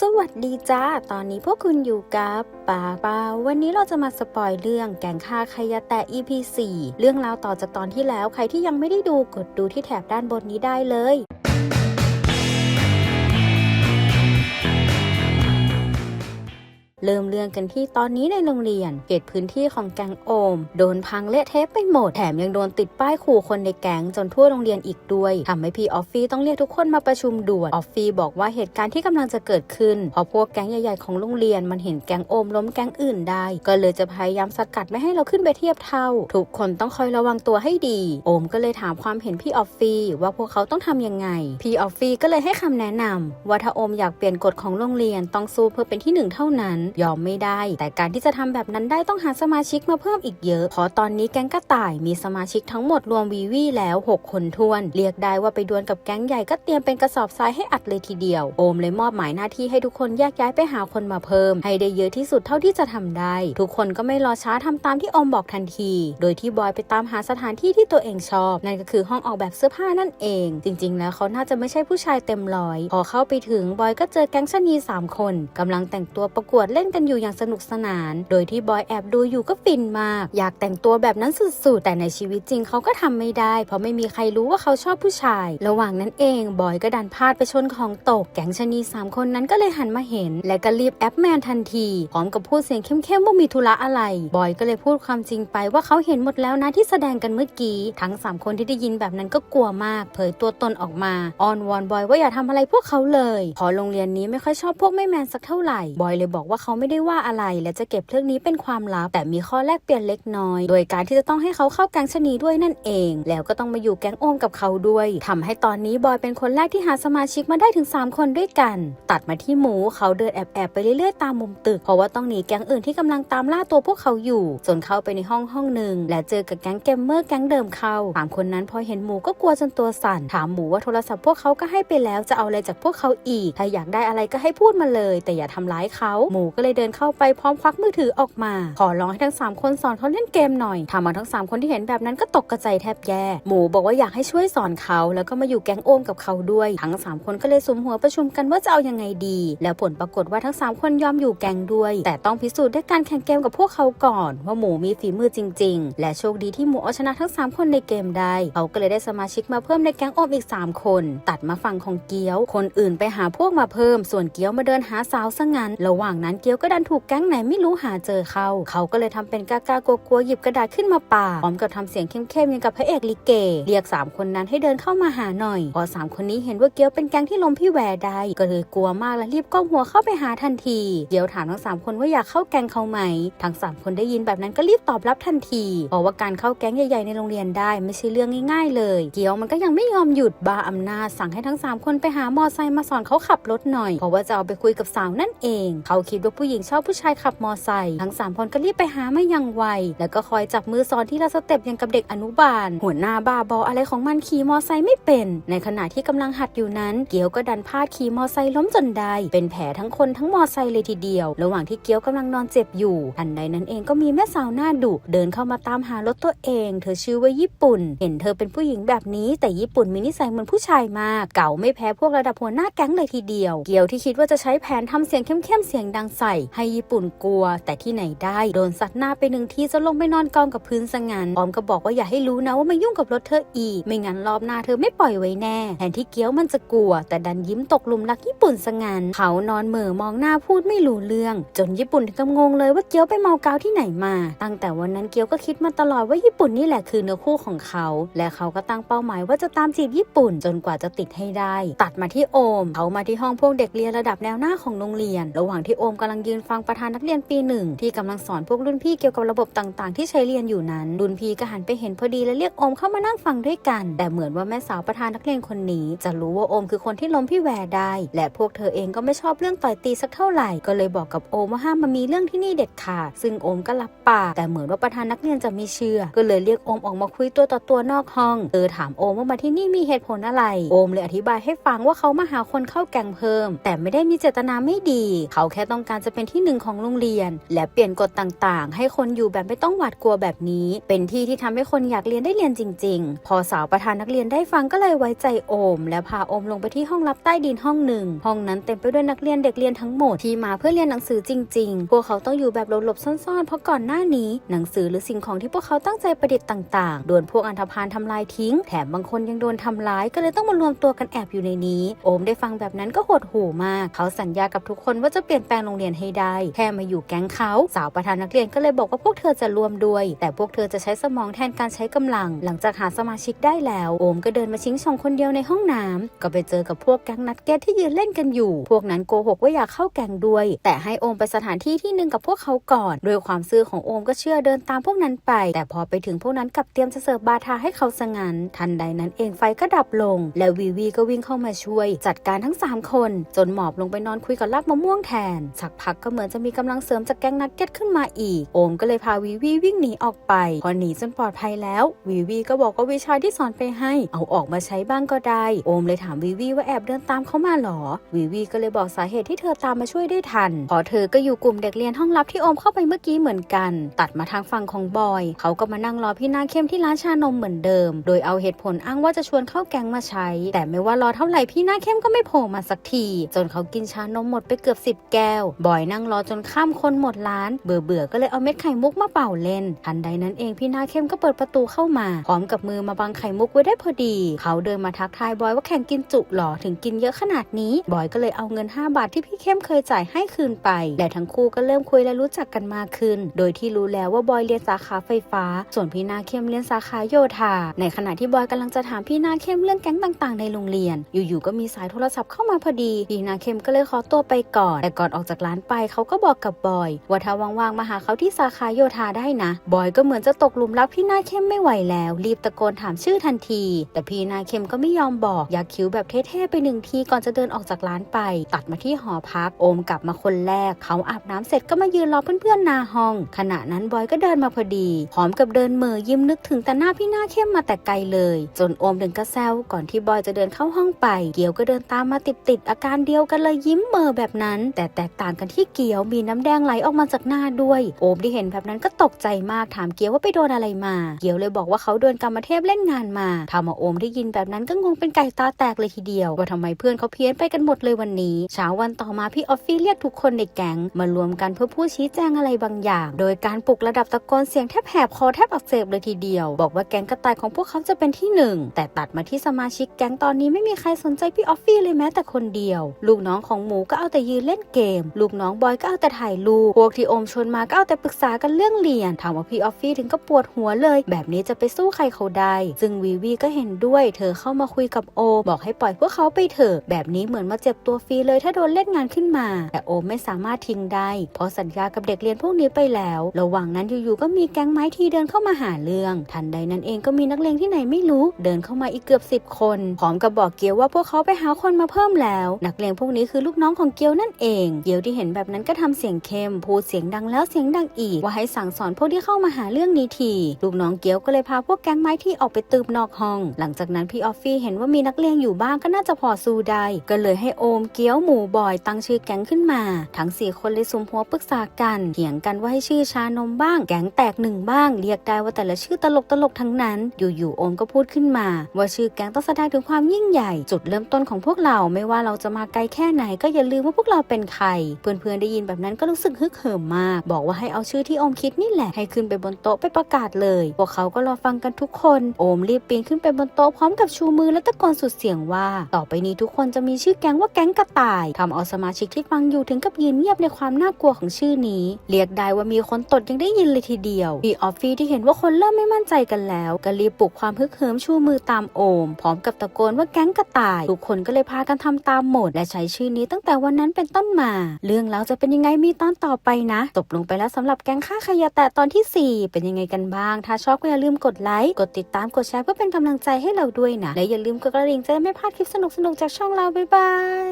สวัสดีจ้า ตอนนี้พวกคุณอยู่กับป่าป่าวันนี้เราจะมาสปอยเรื่องแกงค่าขยะแต่ EP 4 เรื่องราวต่อจากตอนที่แล้ว ใครที่ยังไม่ได้ดูกดดูที่แถบด้านบนนี้ได้เลย เริ่มเรื่องกันที่ตอนนี้ในโรงเรียน เขตพื้นที่ของแก๊งโอม โดนพังเละเทะไปหมด แถมยังโดนติดป้ายขู่คนในแก๊งจนทั่วโรงเรียนอีกด้วยทำให้พี่ออฟฟี่ต้องเรียกทุกคนมาประชุมด่วนออฟฟี่บอกว่าเหตุการณ์ที่กำลังจะเกิดขึ้นพราะพวกแก๊งใหญ่ๆของโรงเรียนมันเห็นแก๊งโอมล้มแก๊งอื่นได้ ก็เลยจะพยายามสกัดไม่ให้เราขึ้นไปเทียบเท่า ทุกคนต้องคอยระวังตัวให้ดี โอมก็เลยถามความเห็นพี่ออฟฟี่ว่าพวกเขาต้องทำยังไง พี่ออฟฟี่ก็เลยให้คำแนะนำว่าถ้าโอมอยากเปลี่ยนกฎของโรงเรียนต้องสู้เพื่อเป็นที่หนึ่งเท่านั้นยอมไม่ได้ แต่การที่จะทำแบบนั้นได้ต้องหาสมาชิกมาเพิ่มอีกเยอะ เพราะตอนนี้แก๊งกระต่ายมีสมาชิกทั้งหมดรวมวีวีแล้ว 6 คนทวน เรียกได้ว่าไปดวลกับแก๊งใหญ่ก็เตรียมเป็นกระสอบทรายให้อัดเลยทีเดียว โอมเลยมอบหมายหน้าที่ให้ทุกคนแยกย้ายไปหาคนมาเพิ่ม ให้ได้เยอะที่สุดเท่าที่จะทำได้ ทุกคนก็ไม่รอช้าทำตามที่อมบอกทันที โดยที่บอยไปตามหาสถานที่ที่ตัวเองชอบ นั่นก็คือห้องออกแบบเสื้อผ้านั่นเอง จริง ๆ แล้วเขาน่าจะไม่ใช่ผู้ชายเต็มร้อย พอเข้าไปถึงบอยก็เจอแก๊งชนีสามคนกำลังแต่งตัวประกวดเล่นกันอยู่อย่างสนุกสนาน โดยที่บอยแอบดูอยู่ก็ฟินมาก อยากแต่งตัวแบบนั้นสุดๆ แต่ในชีวิตจริงเขาก็ทำไม่ได้ เพราะไม่มีใครรู้ว่าเขาชอบผู้ชาย ระหว่างนั้นเองบอยก็ดันพลาดไปชนของตก แก๊งชนีสามคนนั้นก็เลยหันมาเห็น และก็รีบแอปแมนทันทีพร้อมกับพูดเสียงเข้มๆว่ามีธุระอะไร บอยก็เลยพูดความจริงไปว่าเขาเห็นหมดแล้วนะที่แสดงกันเมื่อกี้ ทั้งสามคนที่ได้ยินแบบนั้นก็กลัวมาก เผยตัวตนออกมาอ้อนวอนบอยว่าอย่าทำอะไรพวกเขาเลย พอโรงเรียนนี้ไม่ค่อยชอบพวกไม่แมนสักเท่าไหร่ บอยเลยบอกว่าเขาไม่ได้ว่าอะไร และจะเก็บเรื่องนี้เป็นความลับ แต่มีข้อแลกเปลี่ยนเล็กน้อย โดยการที่จะต้องให้เขาเข้าแก๊งชะนีด้วยนั่นเอง แล้วก็ต้องมาอยู่แก๊งโอมกับเขาด้วยทำให้ตอนนี้บอยเป็นคนแรกที่หาสมาชิกมาได้ถึง 3 คนด้วยกัน ตัดมาที่หมูเขาเดินแอบๆไปเรื่อยๆตามมุมตึก เพราะว่าต้องหนีแก๊งอื่นที่กำลังตามล่าตัวพวกเขาอยู่จนเข้าไปในห้องห้องหนึ่งและเจอกับแก๊งเกมเมอร์แก๊งเดิมเข้าสามคนนั้นพอเห็นหมูก็กลัวจนตัวสั่น ถามหมูว่าโทรศัพท์พวกเขาก็ให้ไปแล้วจะเอาอะไรจากพวกเขาอีก ถ้าอยากได้อะไรก็ให้พูดมาเลย แต่อย่าทำร้ายเขาหมูก็เลยเดินเข้าไปพร้อมควักมือถือออกมา ขอร้องให้ทั้งสามคนสอนเขาเล่นเกมหน่อยทำเอาทั้งสามคนที่เห็นแบบนั้นก็ตกกระใจแทบแย่ หมูบอกว่าอยากให้ช่วยสอนเขาแล้วก็มาอยู่แก๊งโอมกับเขาด้วย ทั้งสามคนก็เลยสุมหัวประชุมกันว่าจะเอายังไงดี แล้วผลปรากฏว่าทั้งสามคนยอมอยู่แก๊งด้วย แต่ต้องพิสูจน์ด้วยการแข่งเกมกับพวกเขาก่อน ว่าหมูมีฝีมือจริง ๆ และโชคดีที่หมูเอาชนะทั้งสามคนในเกมได้ เขาก็เลยได้สมาชิกมาเพิ่มในแก๊งโอมอีกสามคน ตัดมาฝั่งของเกียว คนอื่นไปหาพวกมาเพิ่ม ส่วนเกียวมาเดินหาสาวซะงั้น ระหว่างนั้นเกียวก็ดันถูกแก๊งไหนไม่รู้หาเจอเขา เขาก็เลยทำเป็นกล้ากลัวๆหยิบกระดาษขึ้นมาป่าพร้อมกับทำเสียงเข้มๆอย่างกับพระเอกลิเก เรียกสามคนนั้นให้เดินเข้ามาหาหน่อย พอสามคนนี้เห็นว่าเกียวเป็นแก๊งที่ลมพี่แวร์ได้ ก็เลยกลัวมากและรีบก้มหัวเข้าไปหาทันที เกียวถามทั้งสามคนว่าอยากเข้าแก๊งเขาไหม ทั้งสามคนได้ยินแบบนั้นก็รีบตอบรับทันที เพราะว่าการเข้าแก๊งใหญ่ๆในโรงเรียนได้ไม่ใช่เรื่องง่ายๆ เลย เกียวมันก็ยังไม่ยอมหยุดบาอำนาจสั่งให้ทั้งสามคนไปหา มอไซค์มาสอนเขาขับรถหน่อย เพราะว่าจะเอาไปคุยกับสาวนั่นเอง เขาคิดว่าผู้หญิงชอบผู้ชายขับมอไซค์ทั้งสามคนก็รีบไปหาไม่ยังไว แล้วก็คอยจับมือสอนที่ละสเต็ปอย่างกับเด็กอนุบาล หัวหน้าบ้าบออะไรของมันขี่มอไซค์ไม่เป็น ในขณะที่กำลังหัดอยู่นั้น เกียวก็ดันพลาดขี่มอไซค์ล้มจนได้ เป็นแผลทั้งคนทั้งมอไซค์เลยทีเดียว ระหว่างที่เกียวกำลังนอนเจ็บอยู่ทันใดนั้นเองก็มีแม่สาวหน้าดุเดินเข้ามาตามหารถตัวเอง เธอชื่อว่าญี่ปุ่น เห็นเธอเป็นผู้หญิงแบบนี้ แต่ญี่ปุ่นมีนิสัยเหมือนผู้ชายมาก เก่าไม่แพ้พวกระดับหัวหน้าแก๊งเลยทีเดียว เกียวที่คิดว่าจะใช้แผนทำเสียงเข้มๆเสียงดังใสให้ญี่ปุ่นกลัว แต่ที่ไหนได้โดนสัดหน้าไปหนึ่งทีจะลงไปนอนกองกับพื้นซะงั้นออมก็บอกว่าอย่าให้รู้นะว่ามายุ่งกับรถเธออีก ไม่งั้นรอบหน้าเธอไม่ปล่อยไว้แน่แทนที่เกี้ยวมันจะกลัว แต่ดันยิ้มตกลุมรักญี่ปุ่นซะงั้นเขานอนเหม่อมองหน้าพูดไม่รู้เรื่อง จนญี่ปุ่นถึงกับงงเลยว่าเกี้ยวไปเมากาวที่ไหนมา ตั้งแต่วันนั้นเกี้ยวก็คิดมาตลอดว่าญี่ปุ่นนี่แหละคือเนื้อคู่ของเขา และเขาก็ตั้งเป้าหมายว่าจะตามจีบญี่ปุ่นจนกว่าจะติดให้ได้ ตัดมาที่โอมเขามาที่ห้องพวกเด็กเรียนระดับแนวหน้าของโรงเรียน ระหว่างที่โอมกำลังยืนฟังประธานนักเรียนปีหนึ่งที่กำลังสอนพวกรุ่นพี่เกี่ยวกับระบบต่างๆ ที่ใช้เรียนอยู่นั้น รุ่นพี่ก็หันไปเห็นพอดีและเรียกโอมเข้ามานั่งฟังด้วยกัน แต่เหมือนว่าแม่สาวประธานนักเรียนคนนี้ จะรู้ว่าโอมคือคนที่ล้มพี่แวร์ได้ และพวกเธอเองก็ไม่ชอบเรื่องต่อยตีสักเท่าไหร่ ก็เลยบอกกับโอมว่าห้ามมามีเรื่องที่นี่เด็ดขาด ซึ่งโอมก็รับปาก แต่เหมือนว่าประธานนักเรียนจะไม่เชื่อ ก็เลยเรียกโอมออกมาคุยตัวต่อตัวนอกห้อง เออถามโอมว่ามาที่นี่มีเหตุผลอะไร โอมเลยอธิบายให้ฟังว่าเขามาหาคนเข้าแก๊งเพิ่ม แต่ไม่ได้มีเจตนาไม่ดี เขาแค่ต้องการจะเป็นที่หนึ่งของโรงเรียน และเปลี่ยนกฎต่างๆ ให้คนอยู่แบบไม่ต้องหวาดกลัวแบบนี้ เป็นที่ที่ทำให้คนอยากเรียนได้เรียนจริง ๆ พอสาวประธานนักเรียนได้ฟังก็เลยไว้ใจโอม และพาโอมลงไปที่ห้องลับใต้ดินห้องหนึ่งห้องนั้นเต็มไปด้วยนักเรียนเด็กเรียนทั้งหมดที่มาเพื่อเรียนหนังสือจริง ๆ พวกเขาต้องอยู่แบบหลบๆซ่อนๆ เพราะก่อนหน้านี้ หนังสือหรือสิ่งของที่พวกเขาตั้งใจประดิษฐ์ต่างๆโดนพวกอันธพาลทำลายทิ้ง แถมบางคนยังโดนทำร้ายก็เลยต้องมารวมตัวกันแอบอยู่ในนี้ โอมได้ฟังแบบนั้นก็หดหู่มาก เขาสัญญากับทุกคนว่าจะเปลี่ยนแปลงโรงเรียนให้ได้ แค่มาอยู่แก๊งเขาสาวประธานนักเรียนก็เลยบอกว่าพวกเธอจะรวมด้วย แต่พวกเธอจะใช้สมองแทนการใช้กำลัง หลังจากหาสมาชิกได้แล้ว โอมก็เดินมาชิงชองคนเดียวในห้องน้ำก็ไปเจอกับพวกแก๊งนัดเก็ตที่ยืนเล่นกันอยู่ พวกนั้นโกหกว่าอยากเข้าแก๊งด้วย แต่ให้โอมไปสถานที่ที่หนึ่งกับพวกเขาก่อนโดยความซื่อของโอมก็เชื่อเดินตามพวกนั้นไป แต่พอไปถึงพวกนั้นกับเตรียมจะเสิร์ฟบาทาให้เขาซะงั้นทันใดนั้นเองไฟก็ดับลง และวีวีก็วิ่งเข้ามาช่วย จัดการทั้ง 3 คน จนหมอบลงไปนอนคุยกับลากมะม่วงแทนสักพักก็เหมือนจะมีกำลังเสริมจากแก๊งนักเก็ตขึ้นมาอีก โอมก็เลยพาวีวีวิ่งหนีออกไป พอหนีจนปลอดภัยแล้ว วีวีก็บอกว่าวิชาที่สอนไปให้ เอาออกมาใช้บ้างก็ได้ โอมเลยถามวีวีว่าแอบเดินตามเขามาหรอ วีวีก็เลยบอกสาเหตุที่เธอตามมาช่วยได้ทัน พอเธอก็อยู่กลุ่มเด็กเรียนห้องลับที่โอมเข้าไปเมื่อกี้เหมือนกัน ตัดมาทางฝั่งของบอย เขาก็มานั่งรอพี่นาเข้มที่ร้านชานมเหมือนเดิม โดยเอาเหตุผลอ้างว่าจะชวนเข้าแก๊งมาใช้ แต่ไม่ว่ารอเท่าไหร่พี่นาเข้มก็ไม่โผล่มาสักที จนเขากินชานมหมดไปเกือบสิบแก้วบอยนั่งรอจนข้ามคนหมดร้าน เบื่อเบื่อก็เลยเอาเม็ดไข่มุกมาเป่าเล่น ทันใดนั้นเองพี่นาเข้มก็เปิดประตูเข้ามาพร้อมกับมือมาบังไข่มุกไว้ได้พอดี เขาเดินมาทักทายบอยว่าแข่งกินจุหรอถึงกินเยอะขนาดนี้ บอยก็เลยเอาเงิน 5 บาทที่พี่เข้มเคยจ่ายให้คืนไป และทั้งคู่ก็เริ่มคุยและรู้จักกันมากขึ้น โดยที่รู้แล้วว่าบอยเรียนสาขาไฟฟ้า ส่วนพี่นาเข้มเรียนสาขาโยธา ในขณะที่บอยกำลังจะถามพี่นาเข้มเรื่องแก๊งต่างๆ ในโรงเรียน อยู่ๆก็มีสายโทรศัพท์เข้ามาพอดี พี่นาเข้มก็เลยขอตัวไปก่อน แต่ก่อนออกจากร้านไปเขาก็บอกกับบอย ว่าถ้าว่างๆมาหาเขาที่สาขาโยธาได้นะ บอยก็เหมือนจะตกหลุมรักพี่นาเข้มไม่ไหวแล้ว รีบตะโกนถามชื่อทันที แต่พี่นาเข้มก็ไม่ยอมบอกอยากคิ้วแบบเท่ๆไปหนึ่งทีก่อนจะเดินออกจากร้านไป ตัดมาที่หอพัก โอมกลับมาคนแรก เขาอาบน้ำเสร็จก็มายืนรอเพื่อนๆหนาห้อง ขณะนั้นบอยก็เดินมาพอดีพร้อมกับเดินเหมือยิ้มนึกถึงแต่หน้าพี่หน้าเข้มมาแต่ไกลเลย จนโอมถึงกระแซวก่อนที่บอยจะเดินเข้าห้องไป เกียวก็เดินตามมาติดๆอาการเดียวกันเลยยิ้มเหม่อแบบนั้น แต่แตกต่างกันที่เกียวมีน้ำแดงไหลออกมาจากหน้าด้วย โอมที่เห็นแบบนั้นก็ตกใจมากถามเกียวว่าไปโดนอะไรมา เกียวเลยบอกว่าเขาโดนกรรมเทพเล่นงานมาทำเอาโอมได้ยินแบบนั้นก็งงเป็นไก่ตาแตกเลยทีเดียว ว่าทำไมเพื่อนเขาเพี้ยนไปกันหมดเลยวันนี้ เช้าวันต่อมาพี่ออฟฟี่เรียกทุกคนในแก๊งมารวมกันเพื่อพูดชี้แจงอะไรบางอย่าง โดยการปลุกระดับตะโกนเสียงแทบแหบคอแทบอักเสบเลยทีเดียว บอกว่าแก๊งกระต่ายของพวกเขาจะเป็นที่หนึ่งแต่ตัดมาที่สมาชิกแก๊งตอนนี้ไม่มีใครสนใจพี่ออฟฟี่เลยแม้แต่คนเดียว ลูกน้องของหมูก็เอาแต่ยืนเล่นเกม ลูกน้องบอยก็เอาแต่ถ่ายรูปพวกที่โอมชวนมาก็เอาแต่ปรึกษากันเรื่องเรียนถามว่าพี่ออฟฟี่ถึงก็ปวดหัวเลย แบบนี้จะไปสู้ใครเขาได้ ซึ่งวีวีก็เห็นด้วย เธอเข้ามาคุยกับโอมบอกให้ปล่อยพวกเขาไปเถอะแบบนี้เหมือนมาเจ็บตัวฟรีเลยถ้าโดนเล่นงานขึ้นมา แต่โอมไม่สามารถทิ้งได้ เพราะสัญญากับเด็กเรียนพวกนี้ไปแล้ว ระหว่างนั้นอยู่ๆก็มีแก๊งไม้ทีเดินเข้ามาหาเรื่อง ทันใดนั้นเองก็มีนักเลงที่ไหนไม่รู้เดินเข้ามาอีกเกือบสิบคนพร้อมกับบอกเกียวว่าพวกเขาไปหาคนมาเพิ่มแล้ว นักเลงพวกนี้คือลูกน้องของเกียวนั่นเอง เกียวที่เห็นแบบนั้นก็ทำเสียงเข้ม พูดเสียงดังแล้วเสียงดังอีก ว่าให้สั่งสอนพวกที่เข้ามาหาเรื่องนี้ทีลูกน้องเกียวก็เลยพาพวกแก๊งไม้ที่ออกไปตืบนอกห้อง หลังจากนั้นพี่ออฟฟี่เห็นว่ามีนักเลงอยู่บ้างก็น่าจะพอสู้ได้ก็เลยให้โอมเกี้ยวหมูบอยตั้งชื่อแก๊งขึ้นมา ทั้งสี่คนเลยซุมหัวปรึกษากันเถียงกันว่าให้ชื่อชานมบ้าง แก๊งแตกหนึ่งบ้าง เรียกได้ว่าแต่ละชื่อตลกตลกๆทั้งนั้น อยู่ๆโอมก็พูดขึ้นมา ว่าชื่อแก๊งต้องแสดงถึงความยิ่งใหญ่ จุดเริ่มต้นของพวกเราไม่ว่าเราจะมาไกลแค่ไหนก็อย่าลืมว่าพวกเราเป็นใครเพื่อนๆได้ยินแบบนั้นก็รู้สึกฮึกเหิมมาก บอกว่าให้เอาชื่อที่โอมคิดนี่แหละให้ขึ้นไปบนโต๊ะไปประกาศเลยพวกเขาก็รอฟังกันทุกคน โอมรีบปีนขึ้นไปบนโต๊ะพร้อมกับชูมือและตะโกนสุดเสียงว่า ต่อไปนี้ทุกคนจะมีชื่อแก๊งว่าแก๊งกระต่ายทำเอาสมาชิกที่ฟังอยู่ถึงกับยืนเงียบในความน่ากลัวของชื่อนี้เรียกได้ว่ามีคนตดยังได้ยินเลยทีเดียวพี่ออฟฟี่ที่เห็นว่าคนเริ่มไม่มั่นใจกันแล้วก็รีบปลุกความฮึกเหิมชูมือตามโอม พร้อมกับตะโกนว่าแก๊งกระต่าย ทุกคนก็เลยพากันทำตามหมด และใช้ชื่อนี้ตั้งแต่วันนั้นเป็นต้นมา เรื่องแล้วจะเป็นยังไงมีตอนต่อไปนะจบลงไปแล้วสำหรับแก๊งฆ่าขยะแตะตอนทีสี่ 4 เป็นยังไงกันบ้าง ถ้าชอบก็อย่าลืมกดไลค์กดติดตามกดแชร์เพื่อเป็นกำลังใจให้เราด้วยนะและอย่าลืมกดกระดิ่งจะไม่พลาดคลิปสนุกๆจากช่องเราบ๊ายบาย